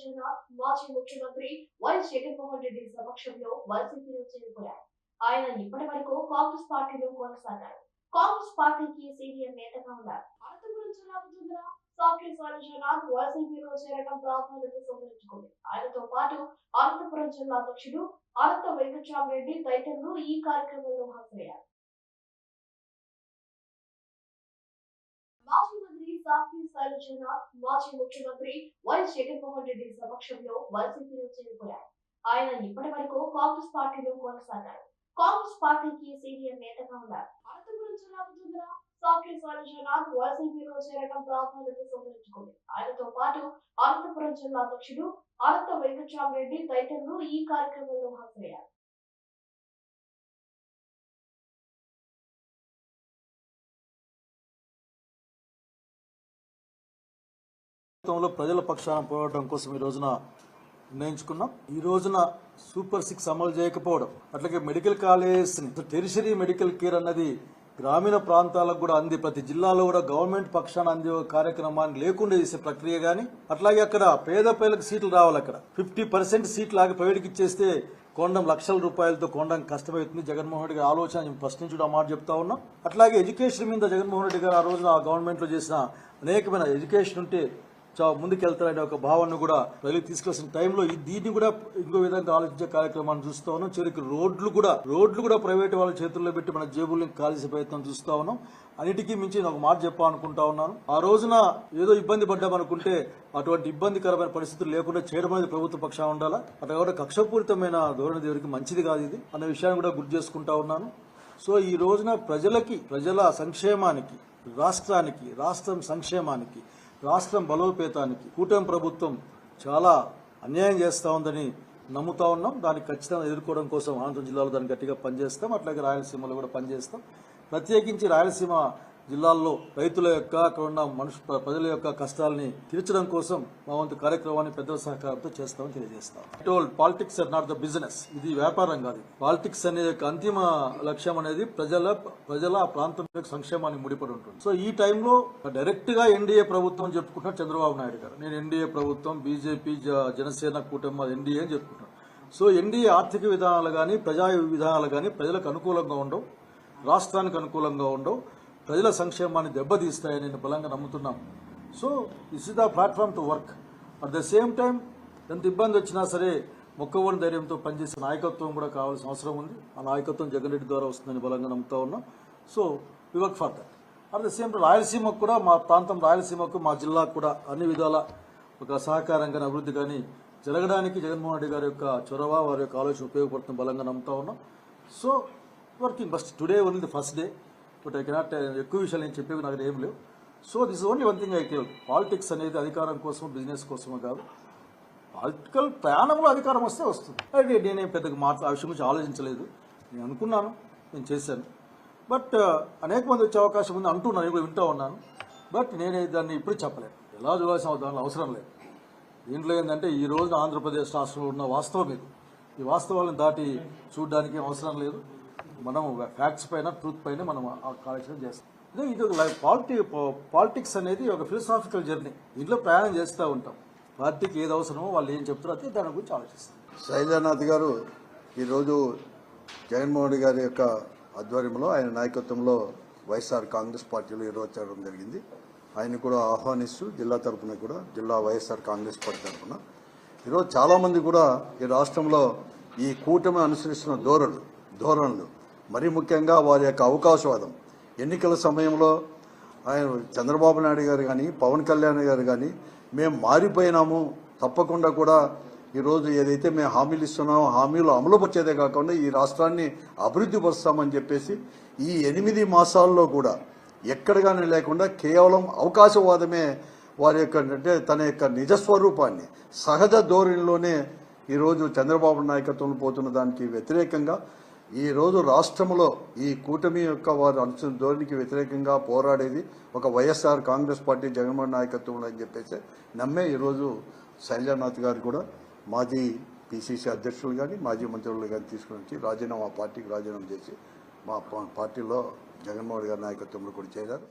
చెందిన మాజీ ముఖ్యమంత్రి వైఎస్ జగన్మోహన్ రెడ్డి సమక్షంలో వైసీపీలో చేరిపోయారు ఆయన ఇప్పటి వరకు కాంగ్రెస్ పార్టీలో కొనసాగారు. కాంగ్రెస్ పార్టీకి సీనియర్ నేతగా ఉన్నారు. అనంతపురం జిల్లాకు చెందిన సాక్షి శైలజనాథ్ వైసీపీలో చేరడం ప్రాధాన్యత సంతరించుకుంది. ఆయనతో పాటు అనంతపురం జిల్లా అధ్యక్షుడు అనంత వెంకటరామరెడ్డి తదితరులు ఈ కార్యక్రమంలో హాజరయ్యారు. మాజీ మంత్రి సాక్షి శైలజనాథ్ మాజీ ముఖ్యమంత్రి వైఎస్ జగన్మోహన్ రెడ్డి సమక్షంలో వైసీపీలో చేరిపోయారు ఆయన ఇప్పటి వరకు కాంగ్రెస్ పార్టీలో కొనసాగారు. కాంగ్రెస్ పార్టీకి సీనియర్ నేతగా ఉన్నారు. అనంతపురం జిల్లాకు చెందిన సాక్షి శైలజనాథ్ వైసీపీలో చేరడం ప్రాధాన్యత సంతరించుకుంది. ఆయనతో పాటు అనంతపురం జిల్లా అధ్యక్షుడు అనంత వెంకటరామరెడ్డి తదితరులు ఈ కార్యక్రమంలో హాజరయ్యారు. ప్రభుత్వంలో ప్రజల పక్షాన పోరాటం కోసం ఈ రోజున నిర్ణయించుకున్నాం. ఈ రోజున సూపర్ సిక్స్ అమలు చేయకపోవడం అట్లాగే medical college tertiary medical care అన్నది గ్రామీణ ప్రాంతాలకు కూడా అంది. ప్రతి జిల్లాలో కూడా గవర్నమెంట్ పక్షాన అందే కార్యక్రమాన్ని లేకుండా చేసే ప్రక్రియ కానీ అట్లాగే అక్కడ పేద పేదలకు సీట్లు రావాలి అక్కడ. ఫిఫ్టీ పర్సెంట్ సీట్లు ఆగి ప్రైవేట్కి ఇచ్చేస్తే కొండం లక్షల రూపాయలతో కొండం కష్టమవుతుంది. జగన్మోహన్ రెడ్డి గారి ఆలోచన మేము ఫస్ట్ నుంచి కూడా ఆ మాట చెప్తా ఉన్నాం. అట్లాగే ఎడ్యుకేషన్ మీద జగన్మోహన్ రెడ్డి గారు ఆ రోజున ఆ గవర్నమెంట్లో చేసిన అనేకమైన ఎడ్యుకేషన్ ఉంటే ముందుకెళ్తారనే ఒక భావనను కూడా ప్రజలకు తీసుకొచ్చిన టైంలో ఈ దీన్ని కూడా ఇంకో విధంగా ఆలోచించే కార్యక్రమాన్ని చూస్తా ఉన్నాం. చివరికి రోడ్లు కూడా రోడ్లు కూడా ప్రైవేట్ వాళ్ళ చేతుల్లో పెట్టి మన జేబుల్ని కాల్చే ప్రయత్నం చూస్తా ఉన్నాం. అన్నిటికీ మించి ఒక మాట చెప్పాలనుకుంటా ఉన్నాను. ఆ రోజున ఏదో ఇబ్బంది పడ్డామనుకుంటే అటువంటి ఇబ్బందికరమైన పరిస్థితులు లేకుండా చేయడం అనేది ప్రభుత్వ పక్షాన ఉండాలా? అట్లా కూడా కక్షపూరితమైన ధోరణి దేవుడికి మంచిది కాదు ఇది అన్న విషయాన్ని కూడా గుర్తు చేసుకుంటా ఉన్నాను. సో ఈ రోజున ప్రజలకి ప్రజల సంక్షేమానికి రాష్ట్రానికి రాష్ట్రం సంక్షేమానికి రాష్ట్రం బలోపేతానికి కూటమి ప్రభుత్వం చాలా అన్యాయం చేస్తూ ఉందని నమ్ముతా ఉన్నాం. దాన్ని ఖచ్చితంగా ఎదుర్కోవడం కోసం అనంతపురం జిల్లాలో దాన్ని గట్టిగా పనిచేస్తాం. అట్లాగే రాయలసీమలో కూడా పనిచేస్తాం. ప్రత్యేకించి రాయలసీమ జిల్లాల్లో రైతుల యొక్క అక్కడ ఉన్న మనుషు ప్రజల యొక్క కష్టాలని తీర్చడం కోసం మా వంతు కార్యక్రమాన్ని పెద్దల సహకారంతో చేస్తామని తెలియజేస్తాం. Toll politics are not the business. ఇది వ్యాపారం కాదు. పాలిటిక్స్ అనే యొక్క అంతిమ లక్ష్యం అనేది ప్రజల ప్రజల ఆ ప్రాంతం యొక్క సంక్షేమాన్ని ముడిపడి ఉంటుంది. సో ఈ టైంలో డైరెక్ట్గా ఎన్డీఏ ప్రభుత్వం చెప్పుకుంటున్నారు చంద్రబాబు నాయుడు గారు. నేను ఎన్డీఏ ప్రభుత్వం బీజేపీ జనసేన కూటమి ఎన్డీఏ అని చెప్పుకుంటున్నాను. సో ఎన్డీఏ ఆర్థిక విధానాలు కానీ ప్రజా విధానాలు కానీ ప్రజలకు అనుకూలంగా ఉండవు. రాష్ట్రానికి అనుకూలంగా ఉండవు. ప్రజల సంక్షేమాన్ని దెబ్బతీస్తాయని నేను బలంగా నమ్ముతున్నాం. So this is the platform to work at the same time ఎంత ఇబ్బంది వచ్చినా సరే మొక్కవోని ధైర్యంతో పనిచేసే నాయకత్వం కూడా కావాల్సిన అవసరం ఉంది. ఆ నాయకత్వం జగన్ రెడ్డి ద్వారా వస్తుందని బలంగా నమ్ముతా ఉన్నాం. So we work for that at the same రాయలసీమకు కూడా మా ప్రాంతం రాయలసీమకు మా జిల్లాకు కూడా అన్ని విధాల ఒక సహకారం కానీ అభివృద్ధి కానీ జరగడానికి జగన్మోహన్ రెడ్డి గారి యొక్క చొరవ వారి యొక్క ఆలోచన ఉపయోగపడుతుంది బలంగా నమ్ముతా ఉన్నాం. So working first today only the first day but I cannot ఎక్కువ విషయాలు నేను చెప్పేవి నాకు ఏం లేవు. So this only one thing I gave politics అనేది అధికారం కోసం బిజినెస్ కోసమో కాదు. పొలిటికల్ ప్రయాణంలో అధికారం వస్తే వస్తుంది. నేను నేనేం పెద్దగా మాట్లా ఆ విషయం గురించి ఆలోచించలేదు. నేను అనుకున్నాను నేను చేశాను. బట్ uh, అనేక మంది వచ్చే అవకాశం ఉంది అంటున్నాను ఇప్పుడు వింటూ ఉన్నాను. బట్ నేనే దాన్ని ఇప్పుడు చెప్పలేను. ఎలా చూడాల్సిన దానిలో అవసరం లేదు. దీంట్లో ఏంటంటే ఈ రోజున ఆంధ్రప్రదేశ్ రాష్ట్రంలో ఉన్న వాస్తవం ఇది. ఈ వాస్తవాలను దాటి చూడడానికి అవసరం లేదు. మనం ఫ్యాక్ట్స్ పైన ట్రూత్ పైన మనం ఆ కార్యక్రమం చేస్తాం. ఇది ఒక పాలిటి పాలిటిక్స్ అనేది ఒక ఫిలసాఫికల్ జర్నీ దీంట్లో ప్రయాణం చేస్తూ ఉంటాం. పార్టీకి ఏది అవసరమో వాళ్ళు ఏం చెప్తారో అదే దాని గురించి ఆలోచిస్తాం. శైలానాథ్ గారు ఈరోజు జగన్మోహన్ రెడ్డి గారి యొక్క ఆధ్వర్యంలో ఆయన నాయకత్వంలో వైఎస్ఆర్ కాంగ్రెస్ పార్టీలో ఈరోజు చేరడం జరిగింది. ఆయన కూడా ఆహ్వానిస్తూ జిల్లా తరఫున కూడా జిల్లా వైఎస్ఆర్ కాంగ్రెస్ పార్టీ తరపున. ఈరోజు చాలామంది కూడా ఈ రాష్ట్రంలో ఈ కూటమి అనుసరిస్తున్న ధోరణులు ధోరణులు మరీ ముఖ్యంగా వారి యొక్క అవకాశవాదం. ఎన్నికల సమయంలో ఆయన చంద్రబాబు నాయుడు గారు కానీ పవన్ కళ్యాణ్ గారు కానీ మేము మారిపోయినాము. తప్పకుండా కూడా ఈరోజు ఏదైతే మేము హామీలు ఇస్తున్నామో హామీలు అమలు పరిచేదే కాకుండా ఈ రాష్ట్రాన్ని అభివృద్ధి పరుస్తామని చెప్పేసి ఈ ఎనిమిది మాసాల్లో కూడా ఎక్కడగానే లేకుండా కేవలం అవకాశవాదమే వారి యొక్క అంటే తన యొక్క నిజస్వరూపాన్ని సహజ ధోరణిలోనే ఈరోజు చంద్రబాబు నాయకత్వంలో పోతున్న దానికి వ్యతిరేకంగా ఈ రోజు రాష్ట్రంలో ఈ కూటమి యొక్క వారు అనుసరిస్తున్న ధోరణికి వ్యతిరేకంగా పోరాడేది ఒక వైఎస్ఆర్ కాంగ్రెస్ పార్టీ జగన్మోహన్ నాయకత్వంలో అని చెప్పేసి నమ్మే ఈరోజు శైలజానాథ్ గారు కూడా మాజీ పిసిసి అధ్యక్షులు కానీ మాజీ మంత్రులు కానీ తీసుకుని వచ్చి రాజీనామా పార్టీకి రాజీనామా చేసి మా పార్టీలో జగన్మోహన్ గారి నాయకత్వంలో కూడా చేరారు.